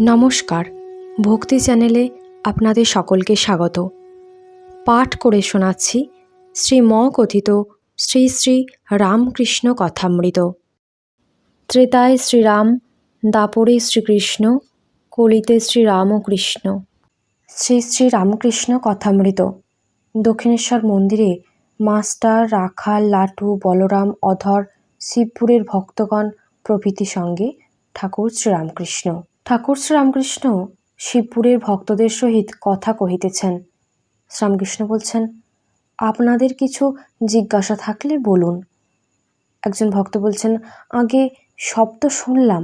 নমস্কার, ভক্তি চ্যানেলে আপনাদের সকলকে স্বাগত। পাঠ করে শোনাচ্ছি শ্রীম কথিত শ্রী শ্রী রামকৃষ্ণ কথামৃত। ত্রেতায় শ্রীরাম, দাপরে শ্রীকৃষ্ণ, কলিতে শ্রীরামকৃষ্ণ। শ্রী শ্রী রামকৃষ্ণ কথামৃত। দক্ষিণেশ্বর মন্দিরে মাস্টার রাখাল লাটু, বলরাম, অধর, শিবপুরের ভক্তগণ প্রভৃতি সঙ্গে ঠাকুর শ্রীরামকৃষ্ণ। ঠাকুর শ্রীরামকৃষ্ণ শিবপুরের ভক্তদের সহিত কথা কহিতেছেন। শ্রীরামকৃষ্ণ বলছেন, আপনাদের কিছু জিজ্ঞাসা থাকলে বলুন। একজন ভক্ত বলছেন, আগে সব তো শুনলাম।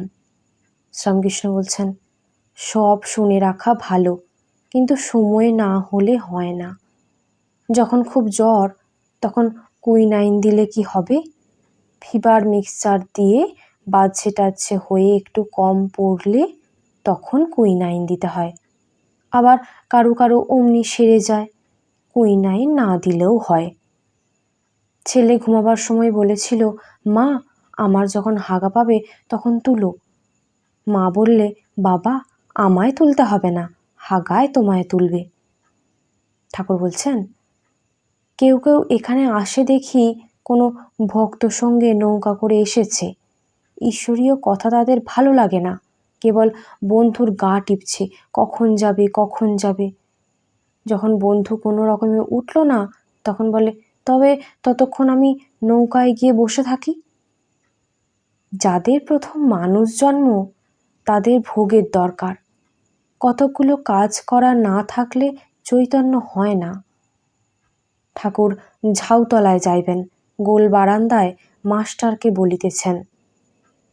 শ্রীরামকৃষ্ণ বলছেন, সব শুনে রাখা ভালো, কিন্তু সময় না হলে হয় না। যখন খুব জ্বর, তখন কুইনাইন দিলে কি হবে? ফিবার মিক্সচার দিয়ে বাজছে টাচ্ছে হয়ে একটু কম পড়লে তখন কুইনাইন দিতে হয়। আবার কারও কারও অমনি সেরে যায় কুইনাইন না দিলেও হয়। ছেলে ঘুমাবার সময় বলেছিল, মা, আমার যখন হাগা পাবে তখন তুলো। মা বললে, বাবা, আমায় তুলতে হবে না, হাগায় তোমায় তুলবে। ঠাকুর বলছেন, কেউ কেউ এখানে আসে দেখি কোনো ভক্ত সঙ্গে নৌকা করে এসেছে। ঈশ্বরীয় কথা তাদের ভালো লাগে না। কেবল বন্ধুর গা টিপছে, কখন যাবে কখন যাবে। যখন বন্ধু কোনো রকমে উঠল না, তখন বলে, তবে ততক্ষণ আমি নৌকায় গিয়ে বসে থাকি। যাদের প্রথম মানুষ জন্ম, তাদের ভোগের দরকার। কতকগুলো কাজ করা না থাকলে চৈতন্য হয় না। ঠাকুর ঝাউতলায় যাইবেন, গোল বারান্দায় মাস্টারকে বলিতেছেন।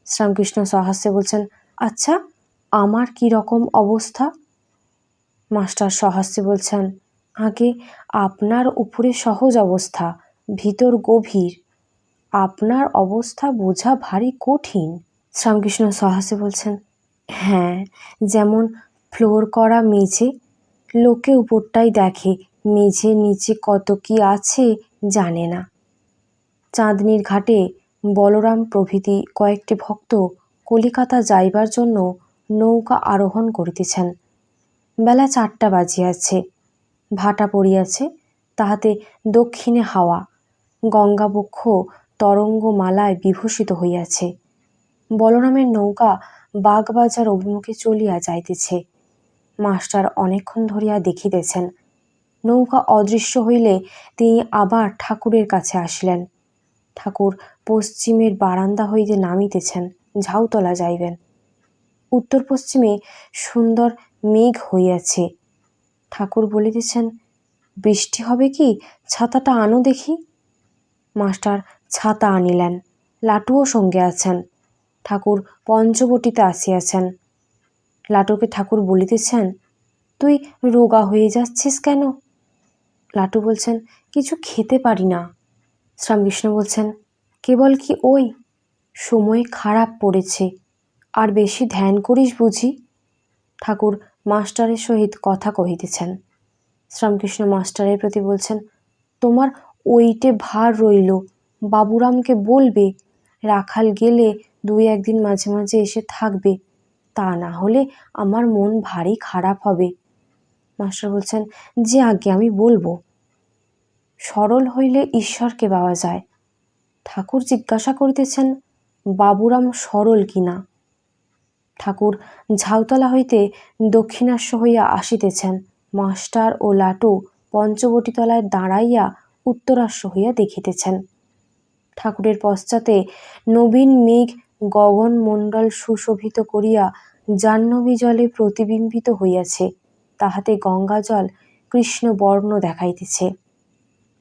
শ্রীরামকৃষ্ণ সহাস্যে বলছেন আচ্ছা আমার কি রকম অবস্থা? মাস্টার সহাস্যে বলছেন, আগে আপনার উপরে সহজ অবস্থা, ভিতর গভীর। আপনার অবস্থা বোঝা ভারী কঠিন। শ্রামকৃষ্ণ সহাস্যে বলছেন হ্যাঁ যেমন ফ্লোর করা মেঝে, লোকে উপরটাই দেখে মেঝে নিচে কত কি আছে জানে না। চাঁদনির ঘাটে বলরাম প্রভৃতি কয়েকটি ভক্ত কলিকাতা যাইবার জন্য নৌকা আরোহণ করিতেছেন। বেলা চারটা বাজিয়াছে। ভাটা পড়িয়াছে, তাহাতে দক্ষিণে হাওয়া, গঙ্গাবক্ষ, তরঙ্গমালায় বিভূষিত হইয়াছে। বলরামের নৌকা বাগবাজার অভিমুখে চলিয়া যাইতেছে। মাস্টার অনেকক্ষণ ধরিয়া দেখিতেছেন, নৌকা অদৃশ্য হইলে তিনি আবার ঠাকুরের কাছে আসিলেন। ঠাকুর পশ্চিমের বারান্দা হইতে নামিতেছেন। ঝাউতলা যাইবেন। উত্তর পশ্চিমে সুন্দর মেঘ হইয়াছে। ঠাকুর বলিতেছেন, বৃষ্টি হবে কি? ছাতাটা আনো দেখি। মাস্টার ছাতা আনিলেন, লাটুও সঙ্গে আছেন। ঠাকুর পঞ্চবটিতে আসিয়াছেন। লাটুকে ঠাকুর বলিতেছেন, তুই রোগা হয়ে যাচ্ছিস কেন? লাটু বলছেন, কিছু খেতে পারি না। শ্রীরামকৃষ্ণ বলছেন, কেবল কি ওই? সময় খারাপ পড়েছে। আর বেশি ধ্যান করিস বুঝি? ঠাকুর মাস্টারের সহিত কথা কহিতেছেন। শ্রীরামকৃষ্ণ মাস্টারের প্রতি বলছেন, তোমার ওইটে ভার রইল। বাবুরামকে বলবে, রাখাল গেলে দুই একদিন মাঝে মাঝে এসে থাকবে। তা না হলে আমার মন ভারী খারাপ হবে। মাস্টার বলছেন, যে আগে আমি বলব। সরল হইলে ঈশ্বরকে পাওয়া যায়। ঠাকুর জিজ্ঞাসা করিতেছেন বাবুরাম সরল কিনা? ঠাকুর ঝাউতলা হইতে দক্ষিণাস্য হইয়া আসিতেছেন। মাস্টার ও লাটু পঞ্চবটিতলায় দাঁড়াইয়া উত্তরাস্য হইয়া দেখিতেছেন। ঠাকুরের পশ্চাতে নবীন মেঘ গগনমণ্ডল সুশোভিত করিয়া জাহ্নবী জলে প্রতিবিম্বিত হইয়াছে। তাহাতে গঙ্গাজল কৃষ্ণবর্ণ দেখাইতেছে।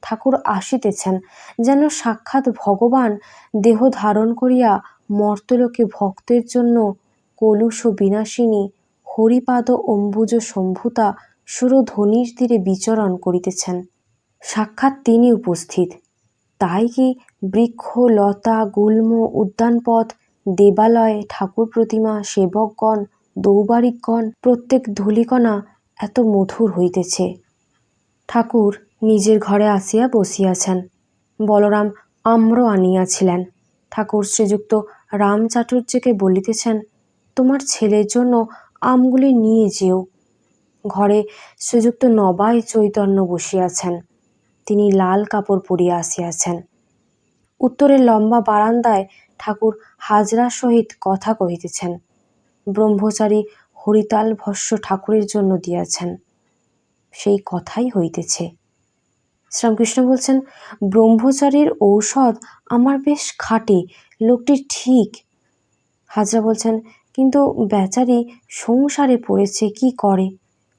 ঠাকুর আসিতেছেন, যেন সাক্ষাৎ ভগবান দেহ ধারণ করিয়া মর্তলোকে ভক্তের জন্য কলুষ বিনাশিনী, হরিপাদ অম্বুজ সম্ভুতা, সুরধ্বনির তীরে বিচরণ করিতেছেন। সাক্ষাৎ তিনি উপস্থিত। তাই কি বৃক্ষ, লতা, গুল্ম, উদ্যানপথ, দেবালয়, ঠাকুর প্রতিমা, সেবকগণ, দৌবারিকগণ, প্রত্যেক ধূলিকণা এত মধুর হইতেছে। ঠাকুর নিজের ঘরে আসিয়া বসিয়াছেন। বলরাম আম্র আনিয়াছিলেন। ঠাকুর শ্রীযুক্ত রাম চাটুর্যকে বলিতেছেন, তোমার ছেলের জন্য আমগুলি নিয়ে যেও ঘরে শ্রীযুক্ত নবাই চৈতন্য বসিয়াছেন। তিনি লাল কাপড় পরিয়া আসিয়াছেন। উত্তরের লম্বা বারান্দায় ঠাকুর হাজরার সহিত কথা কহিতেছেন। ব্রহ্মচারী হরিতাল ভস্য ঠাকুরের জন্য দিয়াছেন। সেই কথাই হইতেছে। শ্রীরামকৃষ্ণ বলছেন, ব্রহ্মচারীর ঔষধ আমার বেশ খাটে, লোকটি ঠিক। হাজরা বলছেন, কিন্তু বেচারি সংসারে পড়েছে, কি করে?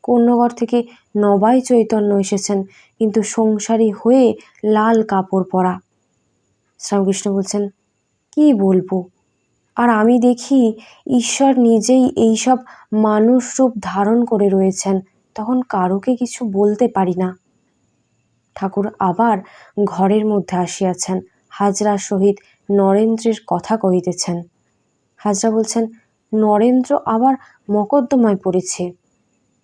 কন্যগর থেকে নবাই চৈতন্য এসেছেন, কিন্তু সংসারী হয়ে লাল কাপড় পরা। শ্রীরামকৃষ্ণ বলছেন, কি বলব? আর আমি দেখি ঈশ্বর নিজেই এইসব মানুষ রূপ ধারণ করে রয়েছেন, তখন কারোকে কিছু বলতে পারি না। ঠাকুর আবার ঘরের মধ্যে আসিয়াছেন। হাজরার সহিত নরেন্দ্রের কথা কহিতেছেন। হাজরা বলছেন, নরেন্দ্র আবার মকদ্দমায় পড়েছে।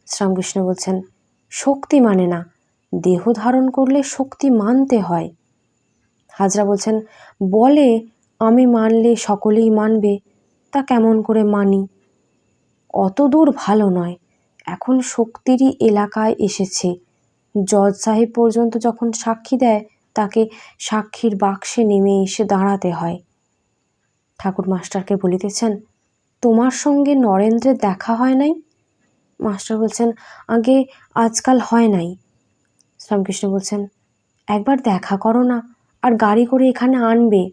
শ্রীরামকৃষ্ণ বলছেন, শক্তি মানে না, দেহ ধারণ করলে শক্তি মানতে হয়। হাজরা বলছেন, বলে আমি মানলে সকলেই মানবে, তা কেমন করে মানি? অত দূর ভালো নয়, এখন শক্তিরই এলাকায় এসেছে। জজ সাহেব পর্যন্ত যখন সাক্ষী দেয়, তাকে সাক্ষীর বাক্সে নেমে এসে দাঁড়াতে হয়। ঠাকুর মাস্টারকে বলিতেছেন, তোমার সঙ্গে নরেন্দ্রের দেখা হয় নাই? মাস্টার বলছেন, আগে আজকাল হয় নাই। শ্রীরামকৃষ্ণ বলছেন, একবার দেখা করো না, আর গাড়ি করে এখানে আনবে।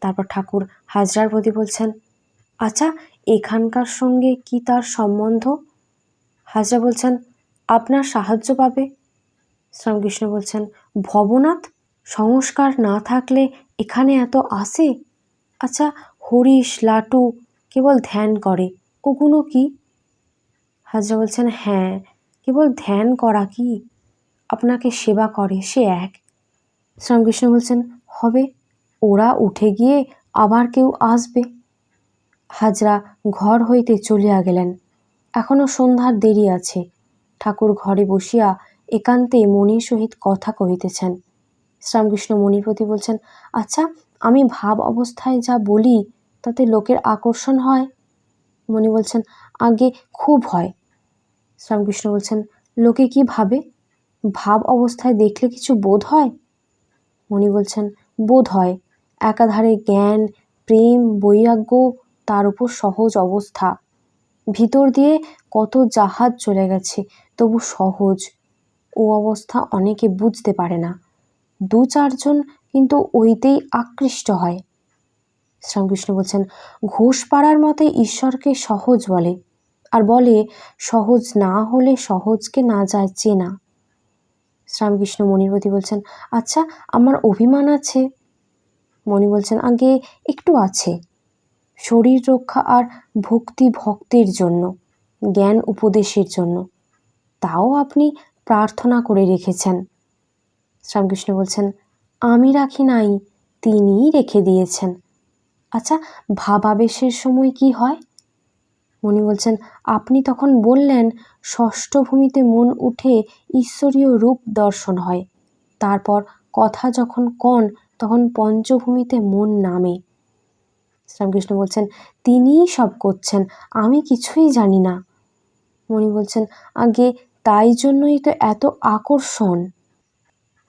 তারপর ঠাকুর হাজরার প্রতি বলছেন আচ্ছা এখানকার সঙ্গে কি তার সম্বন্ধ? হাজরা বলছেন আপনার সাহায্য পাবে। শ্রীরামকৃষ্ণ বলছেন, ভবনাথ, সংস্কার না থাকলে এখানে এত আসে আচ্ছা হরিশ, লাটু কেবল ধ্যান করে, ওগুলো কি? হাজরা বলছেন হ্যাঁ কেবল ধ্যান করা কি? আপনাকে সেবা করে, সে এক। শ্রীরামকৃষ্ণ বলছেন, হবে, ওরা উঠে গিয়ে আবার কেউ আসবে। হাজরা ঘর হইতে চলিয়া গেলেন। এখনও সন্ধ্যার দেরি আছে ঠাকুর ঘরে বসিয়া একান্তে মনির সহিত কথা কহিতেছেন। শ্রীরামকৃষ্ণ মনির প্রতি বলছেন আচ্ছা আমি ভাব অবস্থায় যা বলি, তাতে লোকের আকর্ষণ হয়? মনি বলছেন, আগে খুব হয়। শ্রীরামকৃষ্ণ বলছেন, লোকে কি ভাবে? ভাব অবস্থায় দেখলে কিছু বোধ হয়? মণি বলছেন, বোধ হয়। একাধারে জ্ঞান, প্রেম, বৈরাগ্য, তার উপর সহজ অবস্থা। ভিতর দিয়ে কত জাহাজ চলে গেছে, তবু সহজ। ও অবস্থা অনেকে বুঝতে পারে না। দু চারজন কিন্তু ওইতেই আকৃষ্ট হয়। শ্রীরামকৃষ্ণ বলছেন, ঘোষ পাড়ার মতে ঈশ্বরকে সহজ বলে। আর বলে, সহজ না হলে সহজকে না যায় চেনা। শ্রীরামকৃষ্ণ মণিপতি বলছেন আচ্ছা আমার অভিমান আছে? মণি বলছেন, আগে একটু আছে। শরীর রক্ষা আর ভক্তি ভক্তের জন্য, জ্ঞান উপদেশের জন্য। তাও আপনি প্রার্থনা করে রেখেছেন। শ্রীরামকৃষ্ণ বলছেন, আমি রাখি নাই, তিনিই রেখে দিয়েছেন। আচ্ছা ভাবাবেশের সময় কি হয়? মনি বলছেন, আপনি তখন বললেন, ষষ্ঠ ভূমিতে মন উঠে ঈশ্বরীয় রূপ দর্শন হয়। তারপর কথা যখন কন, তখন পঞ্চভূমিতে মন নামে। শ্রীরামকৃষ্ণ বলছেন, তিনিই সব করছেন, আমি কিছুই জানি না। মণি বলছেন, আগে তাই জন্যই তো এত আকর্ষণ।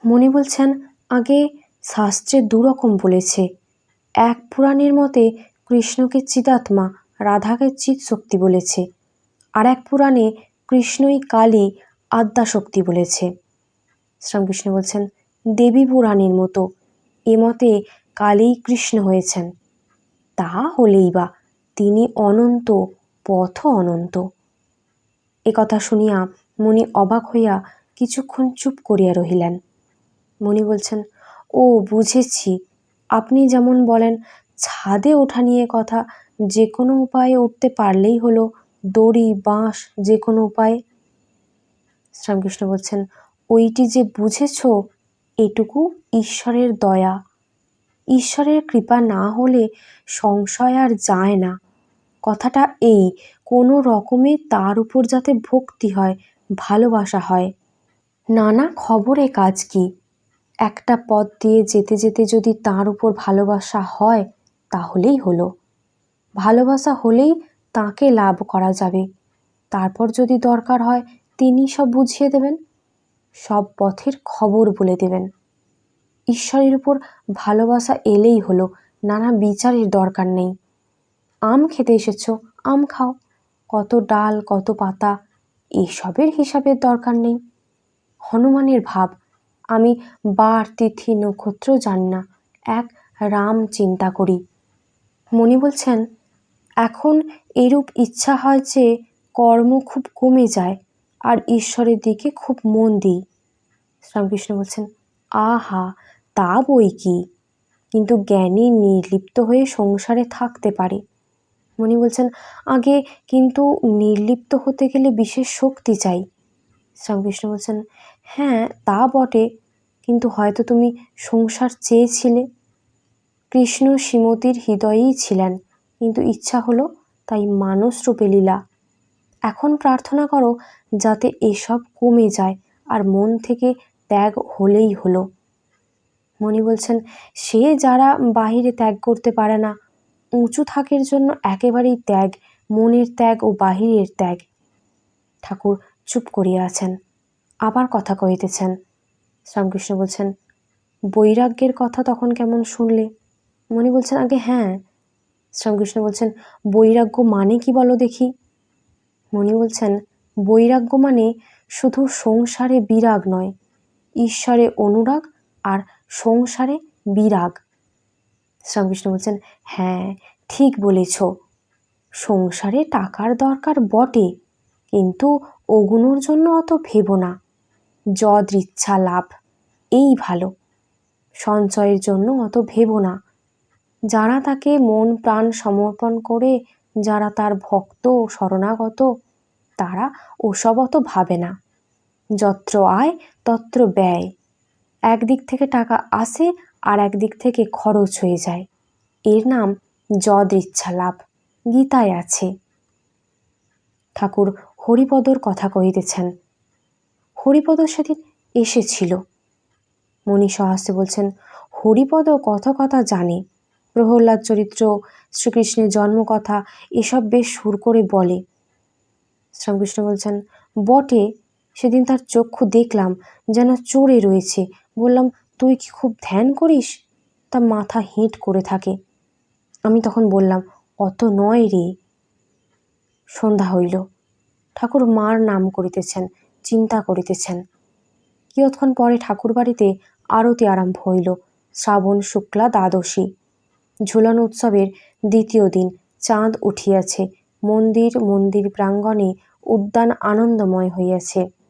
মণি বলছেন, আগে শাস্ত্রে দুরকম বলেছে, এক পুরাণের মতে কৃষ্ণকে চিদাত্মা, রাধাকে চিত শক্তি বলেছে, আর এক পুরাণে কৃষ্ণই কালী আদ্যা শক্তি বলেছে। শ্রীরামকৃষ্ণ বলছেন, দেবী পুরাণের মতো, এ মতে কালেই কৃষ্ণ হয়েছেন। তা হলেই বা তিনি অনন্ত, পথ অনন্ত। এ কথা শুনিয়া মণি অবাক হইয়া কিছুক্ষণ চুপ করিয়া রহিলেন। মণি বলছেন, ও, বুঝেছি। আপনি যেমন বলেন, ছাদে ওঠা নিয়ে কথা যে কোনো উপায়ে উঠতে পারলেই হলো, দড়ি, বাঁশ যে কোনো উপায়ে। শ্রীরামকৃষ্ণ বলছেন, ওইটি যে বুঝেছ, এটুকু ঈশ্বরের দয়া। ঈশ্বরের কৃপা না হলে সংশয় আর যায় না। কথাটা এই, কোনো রকমে তার উপর যাতে ভক্তি হয়, ভালোবাসা হয়। নানা খবরে কাজ কি? একটা পথ দিয়ে যেতে যেতে যদি তার উপর ভালোবাসা হয়, তাহলেই হলো। ভালোবাসা হলেই তাকে লাভ করা যাবে। তারপর যদি দরকার হয়, তিনি সব বুঝিয়ে দেবেন। সব পথের খবর বলে দেবেন। ঈশ্বরের উপর ভালোবাসা এলেই হলো, নানা বিচারের দরকার নেই। আম খেতে এসেছ, আম খাও, কত ডাল, কত পাতা, এসবের হিসাবের দরকার নেই। হনুমানের ভাব, আমি বার তিথি নক্ষত্র জানি না, এক রাম চিন্তা করি। মণি বলছেন, এখন এরূপ ইচ্ছা হয় যে কর্ম খুব কমে যায়, আর ঈশ্বরের দিকে খুব মন দিই। শ্রীরামকৃষ্ণ বলছেন, আহা তা বই কি? কিন্তু জ্ঞানী নির্লিপ্ত হয়ে সংসারে থাকতে পারে। মণি বলছেন, আগে কিন্তু নির্লিপ্ত হতে গেলে বিশেষ শক্তি চাই। শ্রীরামকৃষ্ণ বলছেন হ্যাঁ তা বটে, কিন্তু হয়তো তুমি সংসার চেয়েছিলে। কৃষ্ণ শ্রীমতীর হৃদয়েই ছিলেন, কিন্তু ইচ্ছা হলো তাই মানুষ রূপে লীলা। এখন প্রার্থনা করো যাতে এসব কমে যায় আর মন থেকে ত্যাগ হলেই হলো। মণি বলছেন, সে যারা বাহিরে ত্যাগ করতে পারে না, উঁচু থাকের জন্য একেবারেই ত্যাগ, মনের ত্যাগ ও বাহিরের ত্যাগ। ঠাকুর চুপ করিয়া আছেন, আবার কথা কহিতেছেন। শ্রীরামকৃষ্ণ বলছেন, বৈরাগ্যের কথা তখন কেমন শুনলে? মণি বলছেন, আগে হ্যাঁ। শ্রীরামকৃষ্ণ বলছেন, বৈরাগ্য মানে কি বলো দেখি? মণি বলছেন, বৈরাগ্য মানে শুধু সংসারে বিরাগ নয়, ঈশ্বরে অনুরাগ আর সংসারে বিরাগ। শ্রীরামকৃষ্ণ বলছেন হ্যাঁ ঠিক বলেছ। সংসারে টাকার দরকার বটে, কিন্তু ওগুনোর জন্য অত ভেবো না। যদৃচ্ছা লাভ, এই ভালো। সঞ্চয়ের জন্য অত ভেবো না। যারা তাকে মন প্রাণ সমর্পণ করে, যারা তার ভক্ত শরণাগত, তারা ওসব অত ভাবে না। যত্র আয়, তত্র ব্যয়। একদিক থেকে টাকা আসে আর একদিক থেকে খরচ হয়ে যায়। এর নাম যদৃচ্ছা লাভ গীতায় আছে। ঠাকুর হরিপদর কথা কহিতেছেন। হরিপদ সেদিন এসেছিল। মণি সহাস্তে বলছেন, হরিপদ কত কথা জানে। প্রহ্লাদ চরিত্র, শ্রীকৃষ্ণের জন্মকথা, এসব বেশ সুর করে বলে। শ্রীরামকৃষ্ণ বলছেন, বটে সেদিন তার চক্ষু দেখলাম, যেন চড়ে রয়েছে। বললাম, তুই কি খুব ধ্যান করিস? তা মাথা হিট করে থাকে। আমি তখন বললাম, অত নয় রে। সন্ধ্যা হইল। ঠাকুর মার নাম করিতেছেন, চিন্তা করিতেছেন। কিয়ৎক্ষণ পরে ঠাকুর বাড়িতে আরতি আরম্ভ হইল, শ্রাবণ শুক্লা দ্বাদশী। ঝুলন উৎসবের দ্বিতীয় দিন চাঁদ উঠিয়াছে, মন্দির মন্দির প্রাঙ্গণে উদ্যান আনন্দময় হইয়াছে।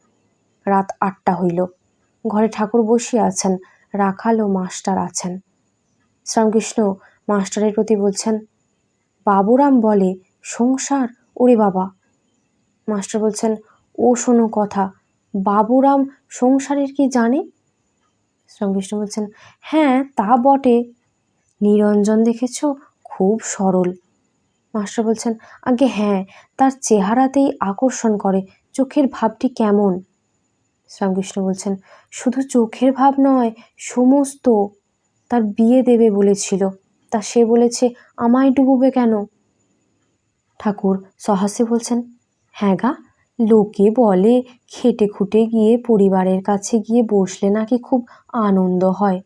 রাত আটটা হইল। ঘরে ঠাকুর বসিয়া আছেন, রাখাল ও মাস্টার আছেন। শ্রীরামকৃষ্ণ মাস্টারের প্রতি বলছেন, বাবুরাম বলে, সংসার? ওরে বাবা! মাস্টার বলছেন, ও শোনো কথা, বাবুরাম সংসারের কি জানে? শ্রীরামকৃষ্ণ বলছেন হ্যাঁ তা বটে। নিরঞ্জন দেখেছ, খুব সরল। মাস্টার বলছেন আগে হ্যাঁ তার চেহারাতেই আকর্ষণ করে, চোখের ভাবটি কেমন? শ্রীরামকৃষ্ণ বলছেন, শুধু চোখের ভাব নয়, সমস্ত তার বিয়ে দেবে বলেছিল। তা সে বলেছে, আমায় ডুববে কেন? ঠাকুর সহাসে বলছেন হ্যাঁ গা, লোকে বলে, খেটে খুটে গিয়ে পরিবারের কাছে গিয়ে বসলে নাকি খুব আনন্দ হয়।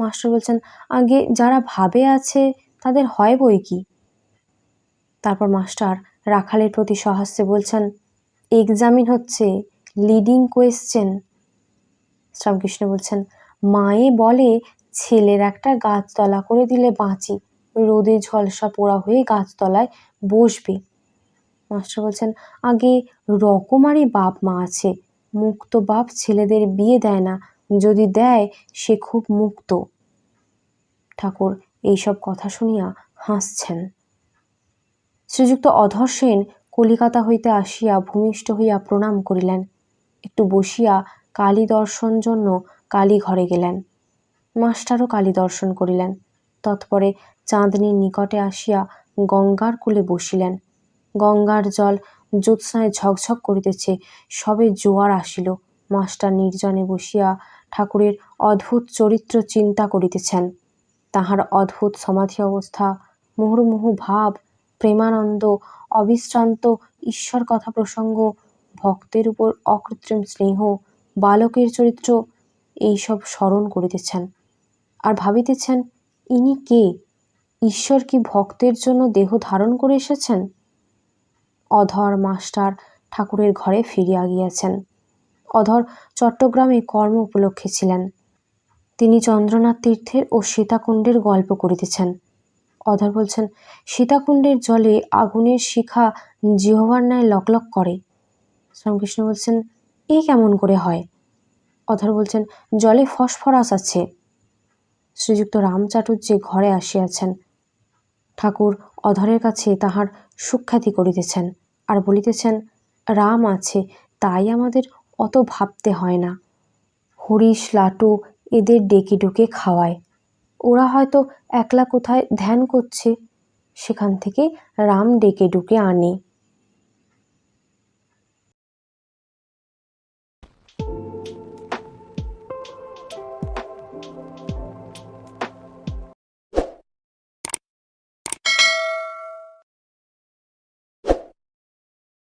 মাস্টার বলছেন, আগে যারা ভাবে আছে, তাদের হয় বই কি? তারপর মাস্টার রাখালের প্রতি সহাস্যে বলছেন, এক্সামিন হচ্ছে লিডিং কোয়েশ্চেন শ্রীরামকৃষ্ণ বলছেন, মায়ে বলে, ছেলের একটা গাছতলা করে দিলে বাঁচি। রোদে ঝলসা পোড়া হয়ে গাছতলায় বসবে। মাস্টার বলছেন, আগে রকমারি বাপ মা আছে। মুক্ত বাপ ছেলেদের বিয়ে দেয় না। যদি দেয়, সে খুব মুক্ত। ঠাকুর এইসব কথা শুনিয়া হাসছেন। শ্রীযুক্ত অধর সেন কলিকাতা হইতে আসিয়া ভূমিষ্ঠ হইয়া প্রণাম করিলেন। একটু বসিয়া কালী দর্শন জন্য কালী ঘরে গেলেন। মাস্টারও কালী দর্শন করিলেন। তৎপরে চাঁদনির নিকটে আসিয়া গঙ্গার কূলে বসিলেন। গঙ্গার জল জ্যোৎস্নায় ঝকঝক করিতেছে, সবে জোয়ার আসিল। মাস্টার নির্জনে বসিয়া ঠাকুরের অদ্ভুত চরিত্র চিন্তা করিতেছেন। তাহার অদ্ভুত সমাধি অবস্থা, মুহুর্মুহু ভাব, প্রেমানন্দ, অবিশ্রান্ত ঈশ্বর কথা প্রসঙ্গ ভক্তের উপর অকৃত্রিম স্নেহ, বালকের চরিত্র এইসব স্মরণ করিতেছেন। আর ভাবিতেছেন, ইনি কে? ঈশ্বর কি ভক্তের জন্য দেহ ধারণ করে এসেছেন? অধর মাস্টার ঠাকুরের ঘরে ফিরিয়া গিয়াছেন। অধর চট্টগ্রামে কর্ম উপলক্ষে ছিলেন। তিনি চন্দ্রনাথ তীর্থের ও সীতাকুণ্ডের গল্প করিতেছেন। অধর বলছেন, সীতাকুণ্ডের জলে আগুনের শিখা জিহবার ন্যায় লকলক করে। শ্রীরামকৃষ্ণ বলছেন, এ কেমন করে হয়? অধর বলছেন, জলে ফসফরাস আছে। শ্রীযুক্ত রামচাটুর্যে ঘরে আসিয়াছেন। ঠাকুর অধরের কাছে তাহার সুখ্যাতি করিতেছেন আর বলিতেছেন, রাম আছে, তাই আমাদের অত ভাবতে হয় না। হরিশ, লাটু এদের ডেকে ডুকে খাওয়ায়। ওরা হয়তো একলা কোথায় ধ্যান করছে। সেখান থেকে রাম ডেকে ডুকে আনে।